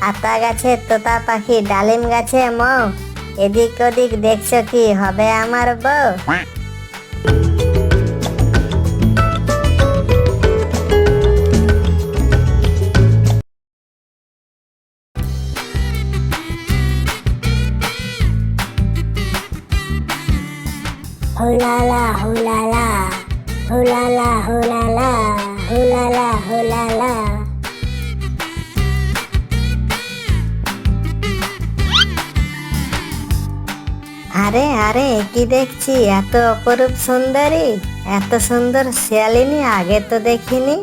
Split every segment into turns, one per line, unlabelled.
আতা গাছে, তোতা পাখি, ডালিম গাছে, মৌ। এদিক ওদিক দেখছ কি হবে আমার বউ? হুলালা হুলালা হুলালা হুলালা হুলালা। আরে আরে কি দেখছি? এত অপরূপ সুন্দরী এত সুন্দর শিয়ালিনী আগে তো দেখিনি।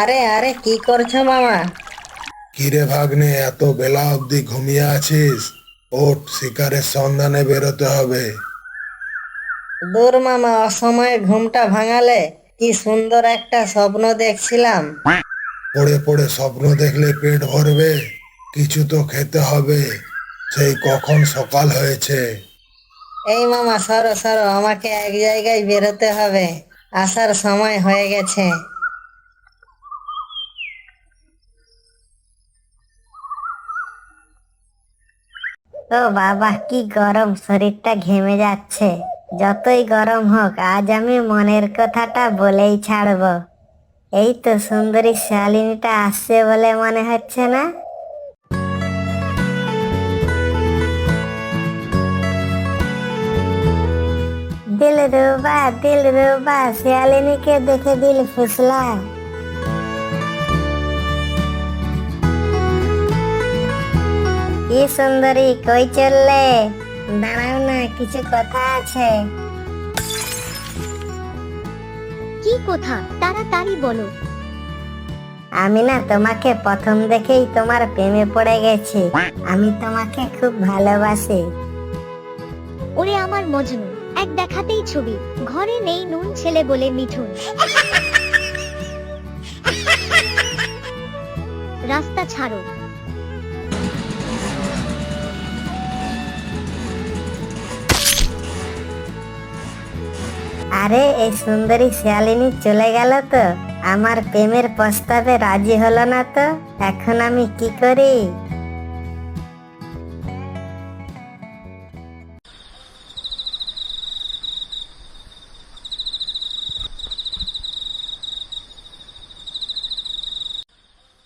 আরে আরে কি করছ মামা?
কিরে ভাগ্নে এত বেলা অবধি ঘুমিয়ে আছিস? ওঠ শিকারের সন্ধানে বেরোতে হবে।
দূর মামা অসময়ে ঘুমটা ভাঙালে কি সুন্দর একটা স্বপ্ন দেখছিলাম।
পড়ে পড়ে স্বপ্ন দেখলে পেট ভরবে কিছু তো খেতে হবে। সেই কখন সকাল হয়েছে?
এই মামা সরো সরো আমাকে এক জায়গায় বেরোতে হবে। আসার সময় হয়ে গেছে। ও বাবা, কি গরম, শরীরটা ঘেমে যাচ্ছে। যতই গরম হোক, আজ আমি মনের কথাটা বলেই ছাড়বো। এই তো সুন্দরী শালিনীটা আসছে বলে মনে হচ্ছে না? দিল রুবা দিল রুবা শিয়ালিনীকে দেখে দিল ফুসলা। কি সুন্দরী কই চললে? দাঁড়াও না কিছু কথা আছে।
কি কথা? তাড়াতাড়ি বলো।
আমি না তোমাকে প্রথম দেখেই তোমার প্রেমে পড়ে গেছি। আমি তোমাকে খুব ভালোবাসি।
ওরে আমার মজনু এক দেখাতেই ছবি। ঘরে নেই নুন ছেলে বলে মিঠুন। রাস্তা ছাড়ো।
আরে, এই সুন্দরী শিয়ালিনী চলে গেল তো। আমার প্রেমের প্রস্তাবে রাজি হলো না তো। এখন আমি কি করি?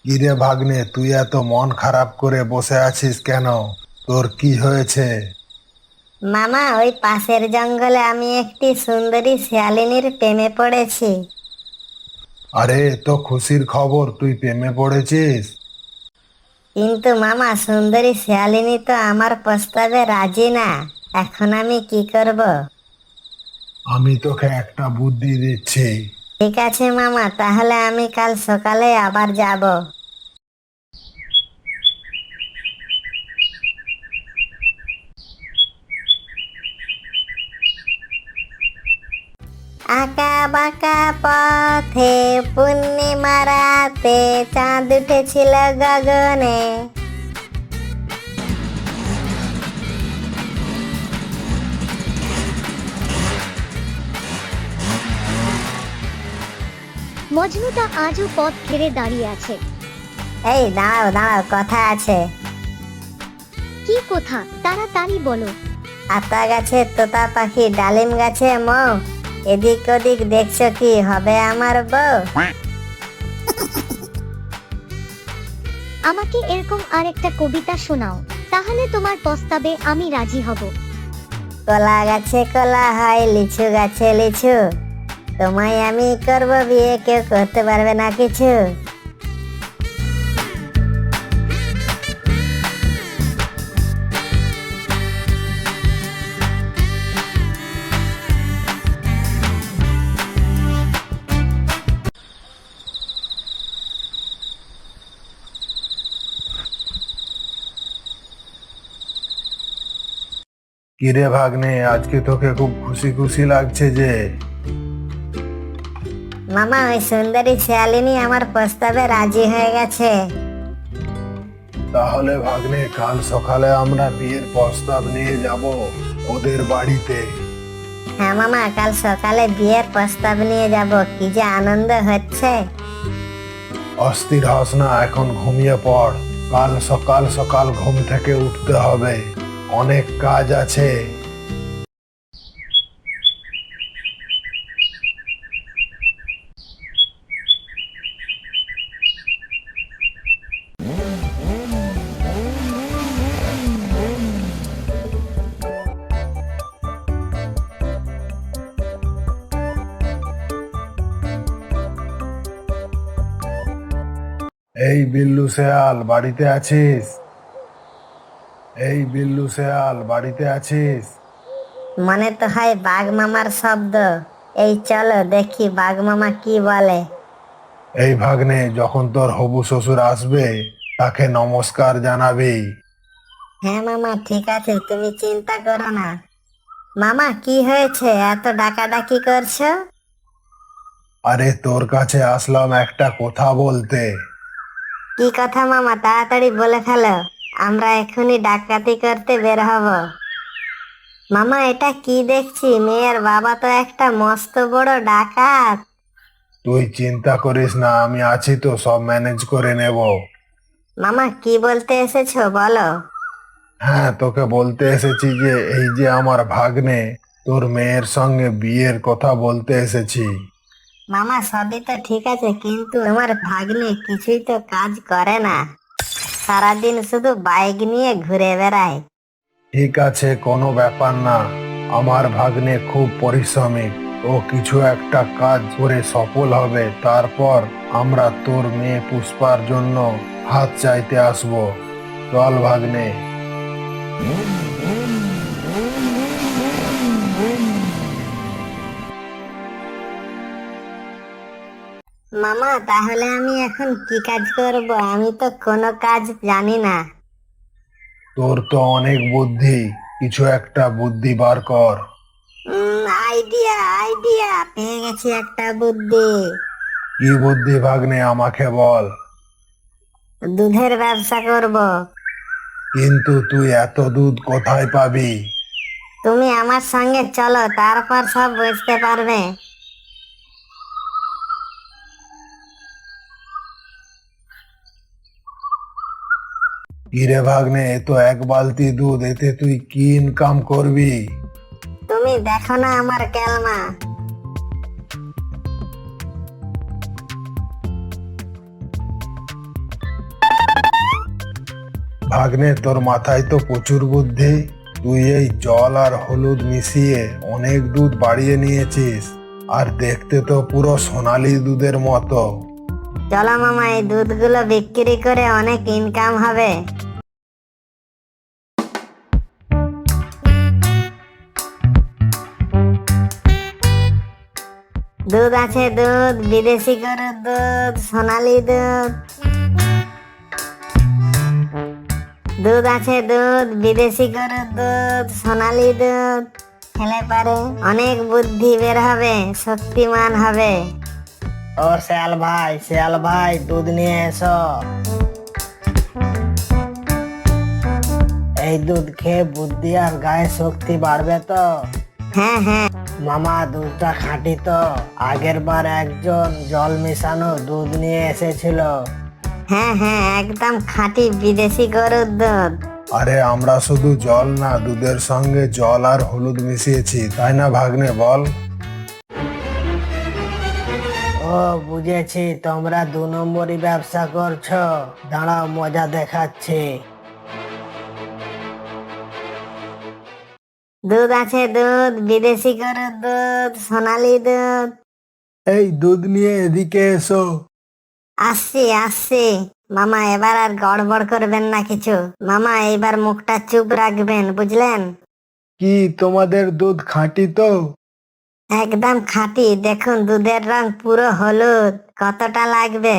কিরে ভাগ্নে, তুই এত মন খারাপ করে বসে আছিস কেন? তোর কি হয়েছে?
মামা ওই পাশের জঙ্গলে আমি একটি সুন্দরী শিয়ালিনীর প্রেমে পড়েছি।
আরে তো খুশির খবর তুই প্রেমে পড়েছিস?
কিন্তু মামা সুন্দরী শিয়ালিনী তো আমার প্রস্তাবে রাজি না। এখন আমি কি করব?
আমি তোকে একটা বুদ্ধি দিচ্ছি।
ঠিক আছে মামা তাহলে আমি কাল সকালে আবার যাব। আঁকা বাঁকা পথে পূর্ণিমা রাতে চাঁদ উঠেছিল গগনে।
মজনুটা আজও পথ ঘিরে দাঁড়িয়ে আছে।
এই দাঁড়াও দাঁড়াও কথা আছে।
কি কথা? তাড়াতাড়ি বলো।
আতা গাছে তোতা পাখি ডালিম গাছে মৌ। এদিক ওদিক দেখছ কি হবে আমার বউ?
আমাকে এরকম আরেকটা কবিতা শোনাও তাহলে তোমার প্রস্তাবে আমি রাজি হব।
কলা গাছে কলা হয় লিচু গাছে লিচু। তোমায় আমি করব বিয়ে কেউ করতে পারবে না কিছু।
কিরে ভাগ্নে আজকে তোকে খুব খুশি খুশি লাগছে যে।
মামা ওই সুন্দরী শিয়ালিনী আমার প্রস্তাবে রাজি হয়ে গেছে।
তাহলে ভাগ্নে কাল সকালে আমরা বিয়ের প্রস্তাব নিয়ে যাব ওদের বাড়িতে।
হ্যাঁ মামা কাল সকালে বিয়ের প্রস্তাব নিয়ে যাব কি যে আনন্দ হচ্ছে।
অস্থির হস না এখন ঘুমিয়ে পড় কাল সকাল সকাল ঘুম থেকে উঠতে হবে। অনেক কাজ আছে। এই বিল্লু শেয়াল বাড়িতে আছিস? এই বিল্লু শেয়াল বাড়িতে আছিস?
মনে তো হয় বাঘ মামার শব্দ। এই চলো দেখি বাঘ মামা কি বলে।
এই ভাগ্নে যখন তোর হবু শ্বশুর আসবে তাকে নমস্কার জানাবি।
হ্যাঁ মামা ঠিক আছে তুমি চিন্তা করো না। মামা কি হয়েছে? এত ডাকাডাকি করছ?
আরে তোর কাছে আসলাম একটা কথা বলতে।
কি কথা মামা? তাড়াতাড়ি বলে ফেলো। আমরা এখনই ডাকাতি করতে বের হব। মামা এটা কি দেখছি? মেয়ের বাবা তো একটা মস্ত বড় ডাকাত।
তুই চিন্তা করিস না আমি আছি তো সব ম্যানেজ করে নেব।
মামা কি বলতে এসেছ? বলো।
হ্যাঁ তোকে বলতে এসেছি যে এই যে আমার ভাগ্নে তোর মেয়ের সঙ্গে বিয়ের কথা বলতে এসেছি।
মামা সবই তো ঠিক আছে কিন্তু আমার ভাগ্নে কিছুই তো কাজ করে না। সারাদিন শুধু বাইক নিয়ে ঘুরে বেড়ায়।
ঠিক আছে, কোনো ব্যাপার না। আমার ভাগ্নে খুব পরিশ্রমিক ও কিছু একটা কাজ করে সফল হবে। তারপর আমরা তোর মেয়ে পুষ্পার জন্য হাত চাইতে আসব। চল ভাগ্নে।
মামা তাহলে আমি এখন কি কাজ করব? আমি তো কোনো কাজ জানি না।
তোর তো অনেক বুদ্ধি। কিছু একটা বুদ্ধি বার কর।
আইডিয়া আইডিয়া পেয়ে গেছি একটা বুদ্ধি।
কি বুদ্ধি ভাগ্নে আমাকে বল।
দুধের ব্যবসা করব।
কিন্তু তুই এত দুধ কোথায় পাবি?
তুমি আমার সঙ্গে চলো তারপর সব বুঝতে পারবে।
কিরে ভাগ্নে এ তো এক বালতি দুধ এতে তুই কি ইনকাম করবি?
তুমি দেখো না আমার কেলমা।
ভাগ্নে তোর মাথায় তো প্রচুর বুদ্ধি। তুই এই জল আর হলুদ মিশিয়ে অনেক দুধ বাড়িয়ে নিয়েছিস আর দেখতে তো পুরো সোনালি দুধের মতো।
চলো মামা এই দুধগুলো বিক্রি করে অনেক ইনকাম হবে। দুধ আছে দুধ বিদেশি গরুর দুধ সোনালি দুধ। দুধ আছে দুধ বিদেশি গরুর দুধ সোনালি দুধ। খেলে পারে অনেক বুদ্ধি বের হবে শক্তিমান হবে।
ও শেয়াল ভাই শেয়াল ভাই দুধ নিয়ে এসো। এই দুধ খেয়ে বুদ্ধি আর গায়ে শক্তি বাড়বে তো?
হ্যাঁ হ্যাঁ।
মামা দুধটা খাঁটি তো। আগের বার একজন জল মেশানো দুধ নিয়ে এসেছিল।
হ্যাঁ হ্যাঁ একদম খাঁটি বিদেশি গরুর দুধ।
আরে আমরা শুধু জল না দুধের সঙ্গে জল আর হলুদ মিশিয়েছি তাই না ভাগ্নে বল?
ও বুঝেছি তোমরা দু নম্বরই ব্যবসা করছ। দাঁড়াও মজা দেখাচ্ছি।
দুধ আছে দুধ বিদেশি গরুর দুধ সোনালি দুধ।
এই দুধ নিয়ে এদিকে এসো।
আসছি আসছি। মামা এবার আর গড়বড় করবেন না কিছু। মামা এইবার মুখটা চুপ রাখবেন বুঝলেন?
কি তোমাদের দুধ খাঁটি তো?
একদম খাঁটি। দেখুন দুধের রং পুরো হলুদ। কতটা লাগবে?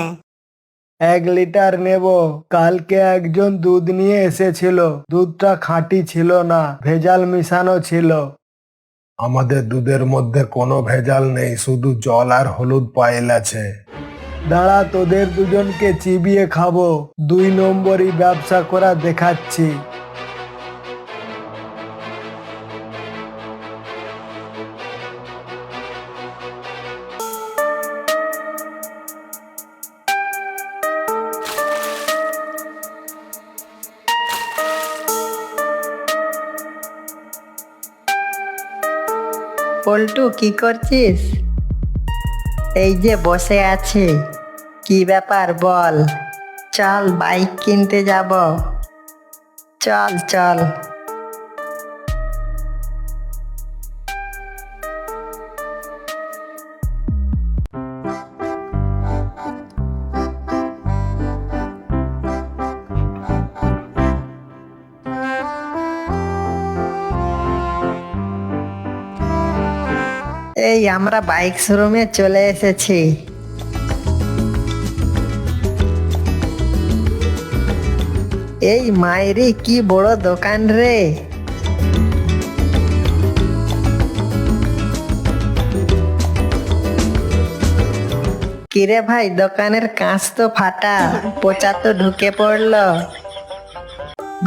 এক লিটার নেব। কালকে একজন দুধ নিয়ে এসেছিল। দুধটা খাঁটি ছিল না, ভেজাল মিশানো ছিল।
আমাদের দুধের মধ্যে কোনো ভেজাল নেই, শুধু জল আর হলুদ পায়েল আছে।
দাঁড়া, তোদের দুজনকে চিবিয়ে খাব। দুই নম্বরই ব্যবসা করা দেখাচ্ছি।
পল্টু কি করছিস? এই যে বসে আছি। কি ব্যাপার বল? চল বাইক কিনতে যাব। চল চল। আমরা বাইক শোরুমে চলে এসেছি। এই মায়েরি কি বড় দোকান রে। কিরে ভাই, দোকানের কাঁচ তো ফাটা, পচা তো ঢুকে পড়ল।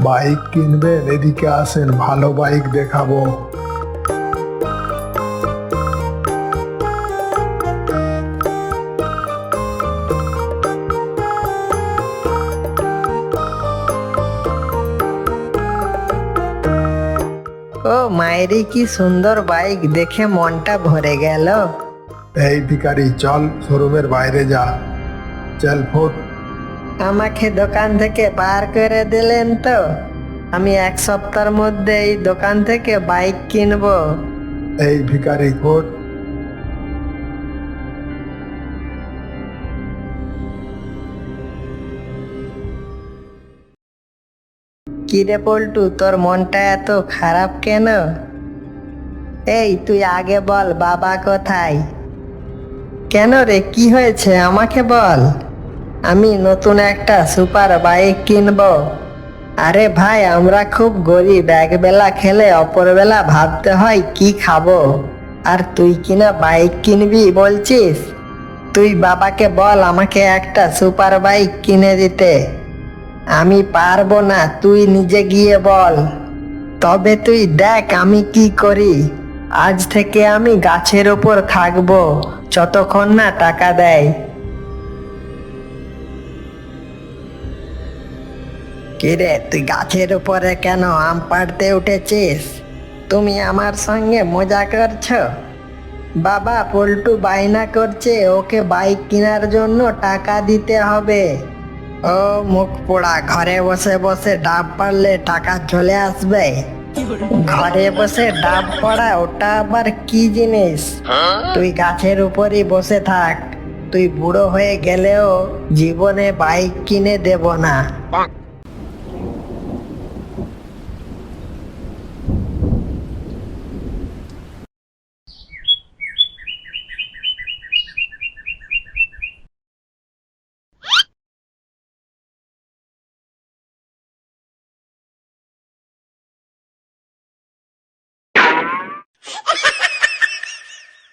বাইক কিনবেন এদিকে আসেন, ভালো বাইক দেখাবো।
মায়েরি কি সুন্দর বাইক দেখে মনটা ভরে গেল?
এই ভিকারি চল শোরুমের বাইরে যা। চল ফুট
আমাকে দোকান থেকে বার করে দিলেন তো। আমি এক সপ্তাহের মধ্যে এই দোকান থেকে বাইক কিনবো।
এই ভিকারি ফুট
কিরে পল্টু তোর মনটা এত খারাপ কেন? এই, তুই আগে বল, বাবা কোথায়? কেন রে, কি হয়েছে? আমাকে বল। আমি নতুন একটা সুপার বাইক কিনবো। আরে ভাই, আমরা খুব গরিব। একবেলা খেলে অপরবেলা ভাবতে হয়, কি খাব? আর তুই কিনা বাইক কিনবি বলছিস? তুই বাবাকে বল, আমাকে একটা সুপার বাইক কিনে দিতে। আমি পারব না, তুই নিজে গিয়ে বল। তবে তুই দেখ, আমি কি করি। আজ থেকে আমি গাছের ওপর থাকব, যতক্ষণ না টাকা দেয়। কিরে তুই গাছের উপরে কেন আম পাড়তে উঠেছিস? তুমি আমার সঙ্গে মজা করছ? বাবা, পল্টু বায়না করছে, ওকে বাইক কেনার জন্য টাকা দিতে হবে। ও মুখ পোড়া, ঘরে বসে বসে ডাব পারলে টাকা চলে আসবে। ঘরে বসে ডাব পড়া, ওটা আবার কি জিনিস? তুই গাছের উপরই বসে থাক। তুই বুড়ো হয়ে গেলেও জীবনে বাইক কিনে দেব না।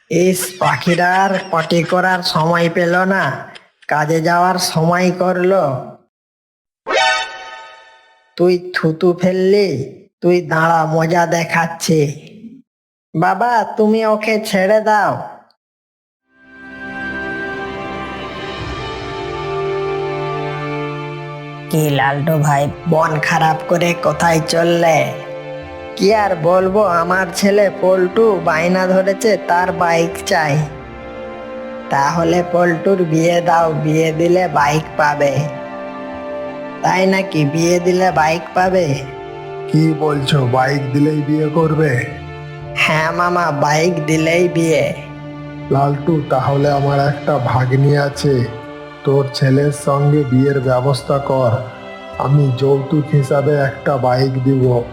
ইস পাখিরার পটি করার সময় পেল না। কাজে যাওয়ার সময় করল। তুই থুতু ফেললি তুই দাঁড়া মজা দেখাচ্ছি। বাবা তুমি ওকে ছেড়ে দাও। কি লালটু ভাই? মন খারাপ করে কোথায় চললে? কি আর বলব আমার ছেলে পল্টু বায়না ধরেছে তার বাইক চাই। তাহলে পল্টুর বিয়ে দাও বিয়ে দিলে বাইক পাবে। তাই নাকি বিয়ে দিলে বাইক পাবে?
কি বলছো বাইক দিলেই বিয়ে করবে?
হ্যাঁ মামা বাইক দিলেই বিয়ে।
লালটু তাহলে আমার একটা ভাগ্নি আছে। তোর ছেলের সঙ্গে বিয়ের ব্যবস্থা কর। আমি যৌতুক হিসাবে একটা বাইক দিব।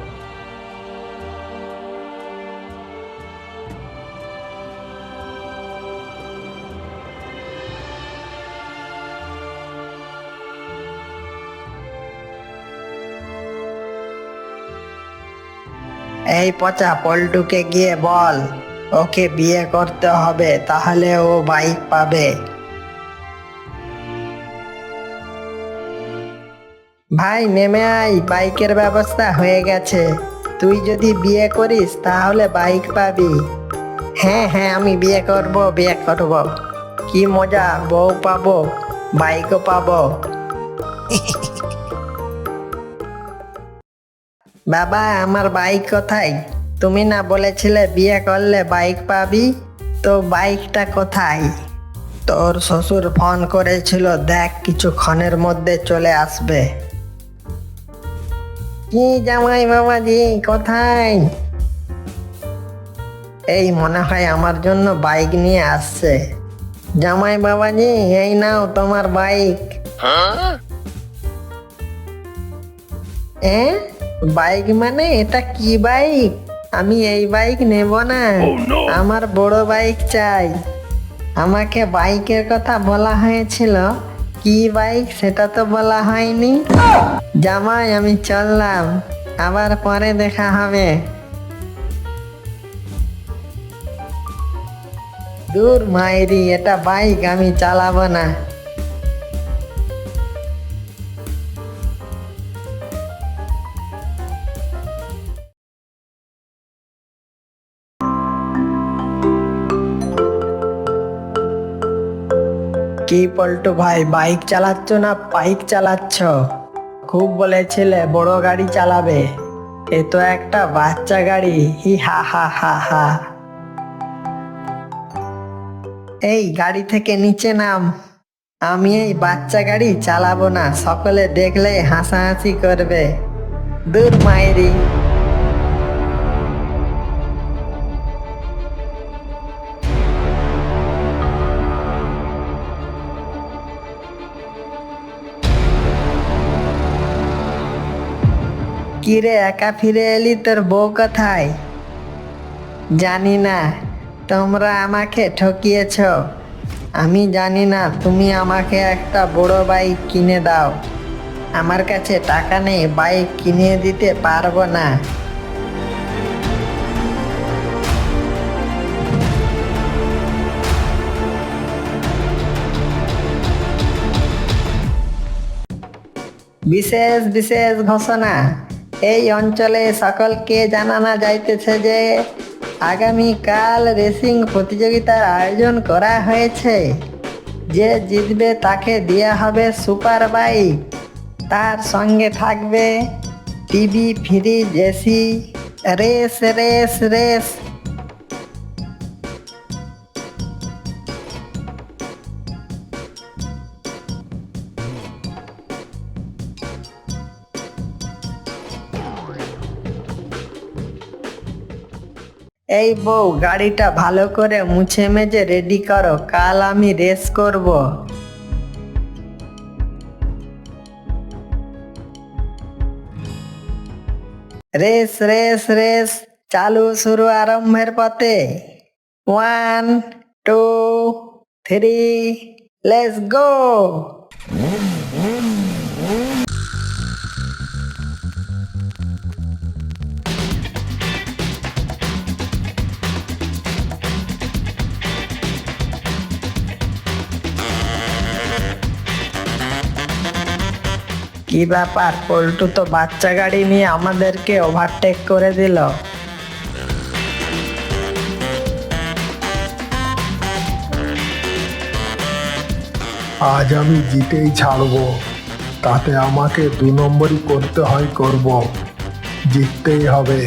এই পচা পল্টুকে গিয়ে বল, ওকে বিয়ে করতে হবে, তাহলে ও বাইক পাবে। ভাই, নেমে আয়, বাইকের ব্যবস্থা হয়ে গেছে। তুই যদি বিয়ে করিস, তাহলে বাইক পাবি। হ্যাঁ হ্যাঁ আমি বিয়ে করব বিয়ে করব। কি মজা, বউ পাবো, বাইকও পাবো। বাবা আমার বাইক কোথায়? তুমি না বলেছিলে বিয়ে করলে বাইক পাবি? তো বাইকটা কোথায়? তোর শ্বশুর ফোন করেছিল দেখ কিছুক্ষণের মধ্যে চলে আসবে। কি জামাই বাবাজি কোথায়? এই মনে হয় আমার জন্য বাইক নিয়ে আসছে। জামাই বাবাজি এই নাও তোমার বাইক। এ? বাইক মানে এটা কি বাইক? আমি এই বাইক নেব না। আমার বড় বাইক চাই। আমাকে বাইকের কথা বলা হয়েছিল। কি বাইক সেটা তো বলা হয়নি। জামাই আমি চললাম। আবার পরে দেখা হবে। দূর মাইরি এটা বাইক আমি চালাবো না। কি পল্টু ভাই বাইক চালাচ্ছ না বাইক চালাচ্ছ? খুব বলেছিলে, বড় গাড়ি চালাবে। এ তো একটা বাচ্চা গাড়ি, হি হা হা হা হা। এই গাড়ি থেকে নিচে নাম। আমি এই বাচ্চা গাড়ি চালাবো না, সকলে দেখলে হাসাহাসি করবে। দূর মায়েরি কিরে একা ফিরে এলি তোর বউ কোথায়? জানি না, তোমরা আমাকে ঠকিয়েছ। আমি জানি না, তুমি আমাকে একটা বড় বাইক কিনে দাও। আমার কাছে টাকা নেই, বাইক কিনে দিতে পারব না। বিশেষ বিশেষ ঘোষণা। এই অঞ্চলে সকলকে জানানো যাইতেছে যে আগামীকাল রেসিং প্রতিযোগিতার আয়োজন করা হয়েছে। যে জিতবে তাকে দেওয়া হবে সুপার বাইক। তার সঙ্গে থাকবে TV, fridge, AC, race race race. এই বউ, গাড়িটা ভালো করে মুছে মেজে রেডি করো, কাল আমি রেস করব। রেস রেস রেস চালু শুরু আরম্ভের পথে। One two three let's go কি ব্যাপার? পল্টু তো বাচ্চা গাড়ি নিয়ে আমাদেরকে ওভারটেক করে দিল।
আজ আমি জিতেই ছাড়বো। তাতে আমাকে দু নম্বরই করতে হয় করব। জিততেই হবে।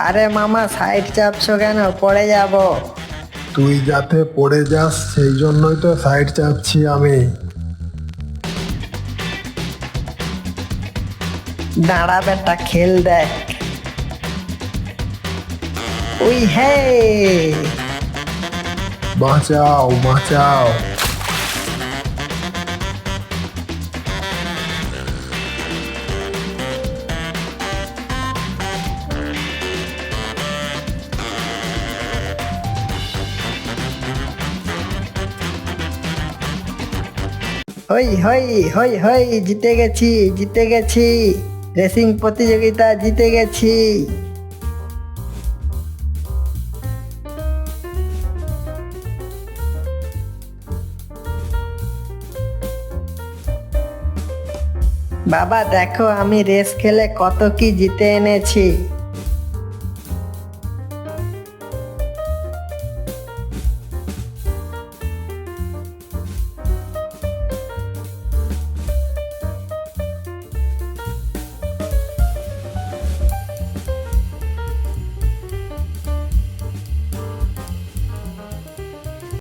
আরে মামা সাইড চাপছো কেন? পড়ে যাব।
তুই যাতে পড়ে যাস সেই জন্যই তো সাইড চাপছি আমি।
দাঁড়া বেটা খেল দেখ। ওই হে
বাঁচাও বাঁচাও।
হই হই হই হই, জিতে গেছি জিতে গেছি। রেসিং প্রতিযোগিতা জিতে গেছি। বাবা, দেখো আমি রেস খেলে কত কি জিতে এনেছি।